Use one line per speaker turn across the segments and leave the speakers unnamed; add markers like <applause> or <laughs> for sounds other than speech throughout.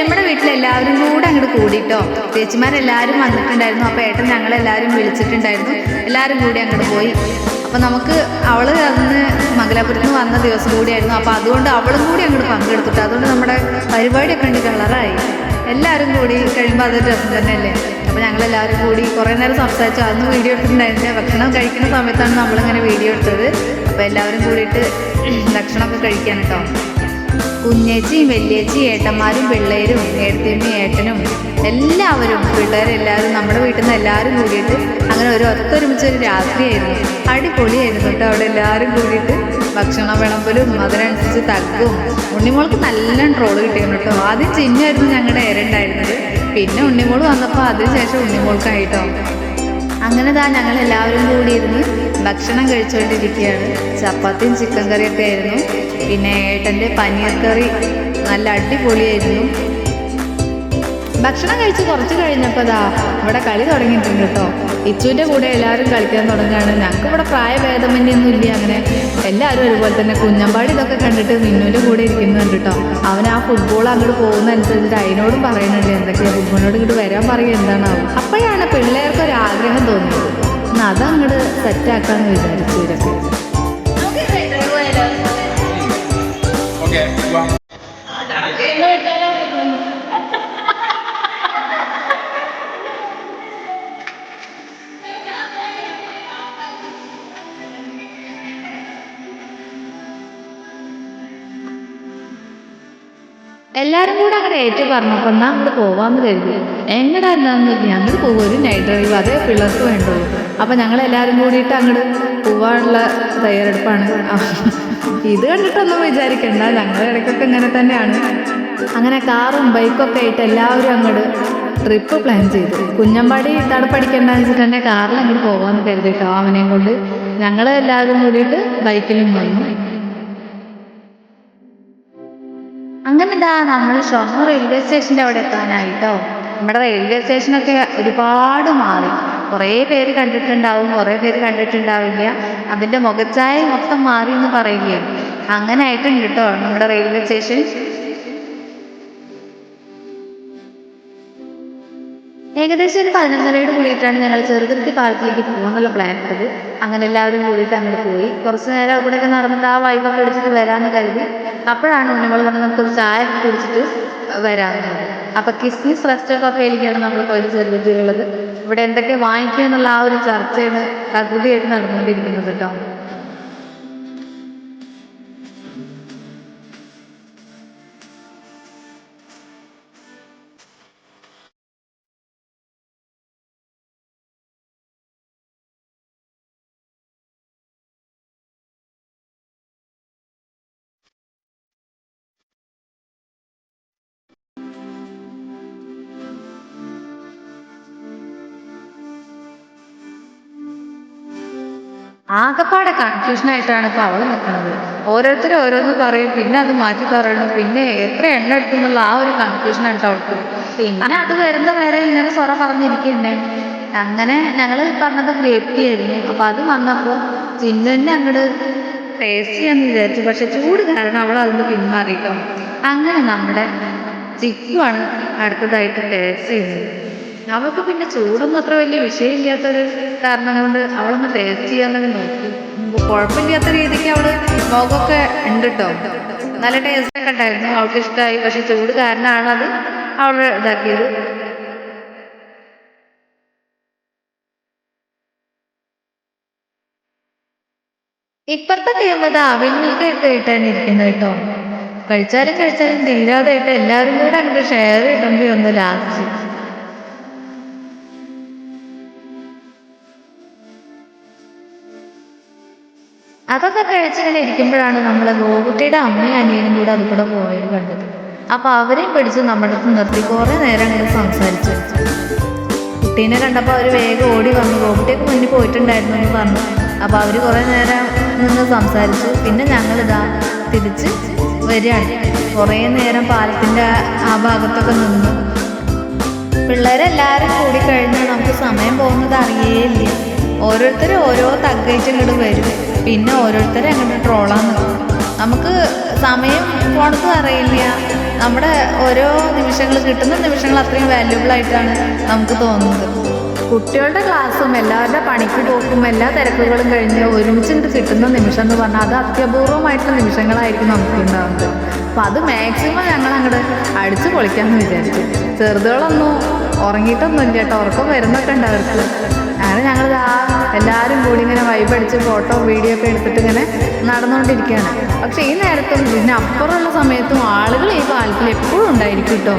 എല്ലാവരും കൂടെ അങ്ങോട്ട് കൂടിയിട്ടോ ചേച്ചിമാരെല്ലാവരും വന്നിട്ടുണ്ടായിരുന്നു. അപ്പോൾ ഏട്ടൻ ഞങ്ങളെല്ലാവരും വിളിച്ചിട്ടുണ്ടായിരുന്നു. എല്ലാവരും കൂടി അങ്ങോട്ട് പോയി. അപ്പോൾ നമുക്ക് അവൾ അന്ന് മംഗലാപുരത്ത് നിന്ന് വന്ന ദിവസം കൂടിയായിരുന്നു. അപ്പോൾ അതുകൊണ്ട് അവളും കൂടി അങ്ങോട്ട് പങ്കെടുത്തിട്ട് അതുകൊണ്ട് നമ്മുടെ പരിപാടിയൊക്കെ ഉണ്ട് കളറായി. എല്ലാവരും കൂടി കഴിയുമ്പോൾ അതൊരു രസം തന്നെയല്ലേ? അപ്പോൾ ഞങ്ങളെല്ലാവരും കൂടി കുറേ നേരം സംസാരിച്ചു. അന്ന് വീഡിയോ എടുത്തിട്ടുണ്ടായിരുന്നില്ല ഭക്ഷണം കഴിക്കുന്ന സമയത്താണ് നമ്മളിങ്ങനെ വീഡിയോ എടുത്തത് അപ്പോൾ എല്ലാവരും കൂടിയിട്ട് ഭക്ഷണമൊക്കെ കഴിക്കാൻ കേട്ടോ. കുഞ്ഞേച്ചിയും വലിയേച്ചി ഏട്ടന്മാരും പിള്ളേരും ഏട്ടത്തിയമ്മയും ഏട്ടനും എല്ലാവരും പിള്ളേരെല്ലാവരും നമ്മുടെ വീട്ടിൽ നിന്ന് എല്ലാവരും കൂടിയിട്ട് അങ്ങനെ ഒരു ഒത്തൊരുമിച്ച് ഒരു രാത്രിയായിരുന്നു. അടിപൊളിയായിരുന്നു കേട്ടോ അവിടെ എല്ലാവരും കൂടിയിട്ട്. ഭക്ഷണ വിളമ്പലും അതിനനുസരിച്ച് തഗ്ഗും ഉണ്ണിമോൾക്ക് നല്ല ട്രോൾ കിട്ടിയിരുന്നു കേട്ടോ. ആദ്യം ചിഹ്നമായിരുന്നു ഞങ്ങളുടെ ഏരണ്ടായിരുന്നത് പിന്നെ ഉണ്ണിമോൾ വന്നപ്പോൾ അതിനുശേഷം ഉണ്ണിമോൾക്കായിട്ടോ അങ്ങനെ താ ഞങ്ങൾ എല്ലാവരും കൂടി ഭക്ഷണം കഴിച്ചുകൊണ്ടിരിക്കുകയാണ് ചപ്പാത്തിയും ചിക്കൻ കറിയൊക്കെ ആയിരുന്നു. പിന്നെ ഏട്ടന്റെ പനീർ കറി നല്ല അടിപൊളിയായിരുന്നു. ഭക്ഷണം കഴിച്ച് കുറച്ച് കഴിഞ്ഞപ്പോൾ ദാ ഇവിടെ കളി തുടങ്ങിയിട്ടുണ്ട് കേട്ടോ. ഇച്ചുവിന്റെ കൂടെ എല്ലാവരും കളിക്കാൻ തുടങ്ങുകയാണ്. ഞങ്ങൾക്ക് ഇവിടെ പ്രായഭേദമന്യൊന്നും ഇല്ല. അങ്ങനെ എല്ലാവരും ഒരുപോലെ തന്നെ കുഞ്ഞമ്പാടി ഇതൊക്കെ കണ്ടിട്ട് മിന്നുവിന്റെ കൂടെ ഇരിക്കുന്നുണ്ട് കേട്ടോ. അവൻ ആ ഫുട്ബോൾ അങ്ങോട്ട് പോകുന്ന അനുസരിച്ചിട്ട് അതിനോടും പറയുന്നുണ്ട് എന്തൊക്കെയാണ് ഫുട്ബോളിനോട് ഇങ്ങോട്ട് വരാൻ പറയുക? എന്താണാവും? അപ്പോഴാണ് പിള്ളേർക്ക് ഒരു ആഗ്രഹം തോന്നിയത്. എന്നാൽ അതങ്ങോട്ട് സെറ്റാക്കാമെന്ന് വിചാരിച്ചു ഇവരൊക്കെ.
ഓക്കെ
എല്ലാവരും കൂടെ അങ്ങനെ ഏറ്റു പറഞ്ഞപ്പോൾ എന്നാ അങ്ങോട്ട് പോവാന്ന് കരുതി. എങ്ങടാ എന്താന്ന് ഞങ്ങൾ പോകും ഒരു നൈറ്റ് ഡ്രൈവ് അതേ പിള്ളേർക്ക് വേണ്ടുള്ളൂ. അപ്പോൾ ഞങ്ങൾ എല്ലാവരും കൂടിയിട്ട് അങ്ങോട്ട് പോവാനുള്ള തയ്യാറെടുപ്പാണ്. <laughs> ഇത് കണ്ടിട്ടൊന്നും വിചാരിക്കണ്ട. ഞങ്ങളുടെ ഇടയ്ക്കൊക്കെ ഇങ്ങനെ തന്നെയാണ്. അങ്ങനെ കാറും ബൈക്കൊക്കെ ആയിട്ട് എല്ലാവരും അങ്ങോട്ട് ട്രിപ്പ് പ്ലാൻ ചെയ്തു. കുഞ്ഞമ്പാടി തടപ്പടിക്കണ്ടെന്ന് വെച്ചിട്ട് എന്റെ കാറിൽ അങ്ങോട്ട് പോകാമെന്ന് കരുതിട്ടോ അവനെയും കൊണ്ട് ഞങ്ങൾ എല്ലാവരും കൂടിയിട്ട് ബൈക്കിലും വന്നു. അങ്ങനെ ഇതാ നമ്മൾ ഷൊർണൂർ റെയിൽവേ സ്റ്റേഷന്റെ അവിടെ എത്താനായിട്ടോ? നമ്മുടെ റെയിൽവേ സ്റ്റേഷനൊക്കെ ഒരുപാട് മാറി. കുറേ പേര് കണ്ടിട്ടുണ്ടാവും കുറേ പേര് കണ്ടിട്ടുണ്ടാവില്ല. അതിന്റെ മുഖച്ഛായ മൊത്തം മാറി എന്ന് പറയുകയാണ്. അങ്ങനെ ആയിട്ടുണ്ട് കേട്ടോ നമ്മുടെ റെയിൽവേ സ്റ്റേഷൻ ഏകദേശം ഒരു പതിനൊന്നരയോട് കൂടിയിട്ടാണ് ഞങ്ങൾ ചെറുതുരുത്തി പാലത്തിലേക്ക് പോകുന്നുള്ള പ്ലാൻ ഇട്ടത് അങ്ങനെ എല്ലാവരും കൂടിയിട്ട് അങ്ങോട്ട് പോയി. കുറച്ച് നേരം അവിടെയൊക്കെ നടന്നിട്ട് ആ വൈബൊക്കെ അടിച്ചിട്ട് വരാമെന്ന് കരുതി. അപ്പോഴാണ് ഉണ്ണിമോൾ പറഞ്ഞത് നമുക്കൊരു ചായ ഒക്കെ കുടിച്ചിട്ട് വരാമെന്ന് അപ്പൊ കിസ്മിസ് റെസ്റ്റ് കഫേയിലേക്കാണ് നമ്മൾ പോയത് ചെറുതുരുത്തിയിലുള്ളത്. ഇവിടെ എന്തൊക്കെ വാങ്ങിക്കുക എന്നുള്ള ആ ഒരു ചർച്ചയാണ് പകുതിയായിട്ട് നടന്നുകൊണ്ടിരിക്കുന്നത് കേട്ടോ. ആകപ്പാടെ കൺഫ്യൂഷൻ ആയിട്ടാണ് ഇപ്പൊ അവൾ നിൽക്കുന്നത് ഓരോരുത്തരും ഓരോന്ന് പറയും പിന്നെ അത് മാറ്റി പറയണം പിന്നെ എത്ര എണ്ണ എടുക്കുന്നുള്ള ആ ഒരു കൺഫ്യൂഷൻ ആയിട്ട് അവൾക്ക്. പിന്നെ അത് വരുന്ന വരെ ഇങ്ങനെ സ്വറ പറഞ്ഞിരിക്കണ്ടേ? അങ്ങനെ ഞങ്ങൾ പറഞ്ഞത് ഗ്രേപ്പ് ആയിരുന്നു. അപ്പൊ അത് വന്നപ്പോ പിന്നെ അങ്ങോട്ട് ടേസ്റ്റ് ചെയ്യാന്ന് വിചാരിച്ചു. പക്ഷെ ചൂട് കാരണം അവൾ അതിന് പിന്മാറിയിട്ടോ അങ്ങനെ നമ്മുടെ ചിക്കുവാണ് അടുത്തതായിട്ട് ടേസ്റ്റ് ചെയ്യുന്നത്. അവൾക്ക് പിന്നെ ചൂടൊന്നും അത്ര വലിയ വിഷയമില്ലാത്തൊരു കാരണം കൊണ്ട് അവളൊന്ന് ടേസ്റ്റ് ചെയ്യാന്നൊക്കെ നോക്കി. കുഴപ്പമില്ലാത്ത രീതിക്ക് അവൾ മുഖമൊക്കെ ഉണ്ട് കേട്ടോ നല്ല ടേസ്റ്റ് ഒക്കെ ഉണ്ടായിരുന്നു. അവൾക്ക് ഇഷ്ടമായി പക്ഷെ ചൂട് കാരണമാണ് അത് അവൾ ഇതാക്കിയത്. ടീമത് അവിൽ മിൽക്ക് ഇരിക്കുന്നത് കേട്ടോ കഴിച്ചാലും കഴിച്ചാലും തീരാതായിട്ട് എല്ലാവരും കൂടെ അങ്ങോട്ട് ഷെയർ ചെയ്യണമെങ്കിൽ ഒന്ന് ലാസ്റ്റ് അതൊക്കെ കഴിച്ചിങ്ങനെ ഇരിക്കുമ്പോഴാണ് നമ്മളെ ഗോകുട്ടിയുടെ അമ്മയും അനിയനും കൂടെ അത് കൂടെ പോയത് കണ്ടത്. അപ്പൊ അവരെയും പിടിച്ച് നമ്മുടെ അടുത്ത് നിർത്തി. കുറേ നേരം അങ്ങനെ സംസാരിച്ചു. കുട്ടീനെ കണ്ടപ്പോൾ അവർ വേഗം ഓടി വന്നു. ഗോകുട്ടിയൊക്കെ മുന്നിൽ പോയിട്ടുണ്ടായിരുന്നു എന്ന് പറഞ്ഞു. അപ്പോൾ അവർ കുറേ നേരം നിന്ന് സംസാരിച്ചു. പിന്നെ ഞങ്ങളിതാ തിരിച്ച് വരികയാണ്. കുറേ നേരം പാലത്തിന്റെ ആ ഭാഗത്തൊക്കെ നിന്നു. പിള്ളേരെല്ലാവരും കൂടി കഴിഞ്ഞാൽ നമുക്ക് സമയം പോകുന്നത് അറിയേയില്ല. ഓരോരുത്തരും ഓരോ തഗ്ഗയിച്ചിങ്ങോട്ട് വരും. പിന്നെ ഓരോരുത്തരെ അങ്ങോട്ട് ട്രോളാൻ നിൽക്കും നമുക്ക് സമയം പോണതും അറിയില്ല. നമ്മുടെ ഓരോ നിമിഷങ്ങൾ കിട്ടുന്ന നിമിഷങ്ങൾ അത്രയും വാല്യുബിൾ ആയിട്ടാണ് നമുക്ക് തോന്നുന്നത്. കുട്ടികളുടെ ക്ലാസ്സും എല്ലാവരുടെ പണിക്ക് പോക്കും എല്ലാ തിരക്കുകളും കഴിഞ്ഞ് ഒരുമിച്ച് കിട്ടുന്ന നിമിഷം എന്ന് പറഞ്ഞാൽ അത് അത്യപൂർവമായിട്ടുള്ള നിമിഷങ്ങളായിരിക്കും നമുക്ക് ഉണ്ടാകുന്നത് അപ്പം അത് മാക്സിമം ഞങ്ങൾ അങ്ങോട്ട് അടിച്ചു പൊളിക്കാമെന്ന് വിചാരിച്ചു ചെറുതുകളൊന്നും ഉറങ്ങിയിട്ടൊന്നുമില്ല കേട്ടോ. ഉറക്കം വരുന്നൊക്കെ ഉണ്ട് അവർക്ക്. അങ്ങനെ ഞങ്ങൾ ആ എല്ലാവരും കൂടി ഇങ്ങനെ വൈബ് അടിച്ച് ഫോട്ടോ വീഡിയോ ഒക്കെ എടുത്തിട്ട് ഇങ്ങനെ നടന്നുകൊണ്ടിരിക്കുകയാണ്. പക്ഷേ ഈ നേരത്തും ഇതിന് അപ്പുറമുള്ള സമയത്തും ആളുകൾ ഈ പാലത്തിൽ എപ്പോഴും ഉണ്ടായിരിക്കും കേട്ടോ.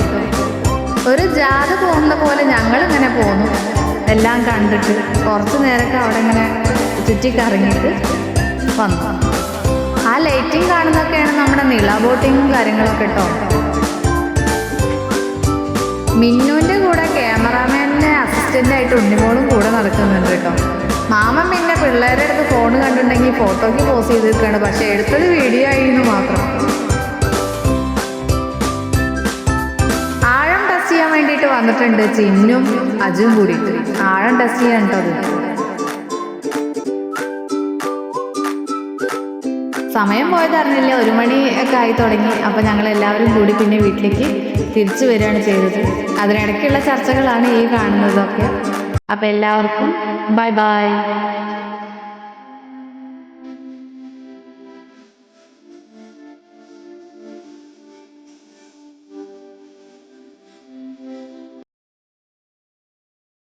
ഒരു ജാഥ പോകുന്ന പോലെ ഞങ്ങൾ ഇങ്ങനെ പോന്നു എല്ലാം കണ്ടിട്ട് കുറച്ച് നേരമൊക്കെ അവിടെ ഇങ്ങനെ ചുറ്റി കറങ്ങിയിട്ട് വന്നു. ആ ലൈറ്റിംഗ് കാണുന്നതൊക്കെയാണ് നമ്മുടെ നിള ബോട്ടിങ്ങും കാര്യങ്ങളൊക്കെ കേട്ടോ. മിന്നുവിന്റെ കൂടെ ക്യാമറാമാനിന്റെ അസിസ്റ്റന്റ് ആയിട്ട് ഉണ്ണിമോളും കൂടെ നടക്കുന്നുണ്ട് കേട്ടോ. മാമൻ പിന്നെ പിള്ളേരുടെ അടുത്ത് ഫോൺ കണ്ടിട്ടുണ്ടെങ്കിൽ ഫോട്ടോയ്ക്ക് പോസ് ചെയ്ത് നിൽക്കുകയാണ് പക്ഷെ എടുത്തത് വീഡിയോ ആയിരുന്നു മാത്രം. ആഴം ടെസ്റ്റ് ചെയ്യാൻ വേണ്ടിയിട്ട് വന്നിട്ടുണ്ട് ചിന്നും അജും കൂടി. ആഴം ടെസ്റ്റ് ചെയ്യാൻ കേട്ടോ. സമയം പോയതറിഞ്ഞില്ല. ഒരു മണി ഒക്കെ ആയി തുടങ്ങി. അപ്പോൾ ഞങ്ങൾ എല്ലാവരും കൂടി പിന്നെ വീട്ടിലേക്ക് തിരിച്ചു വരികയാണ് ചെയ്തത്. അതിനിടയ്ക്കുള്ള ചർച്ചകളാണ് ഈ കാണുന്നതൊക്കെ. അപ്പോൾ എല്ലാവർക്കും ബൈ ബൈ.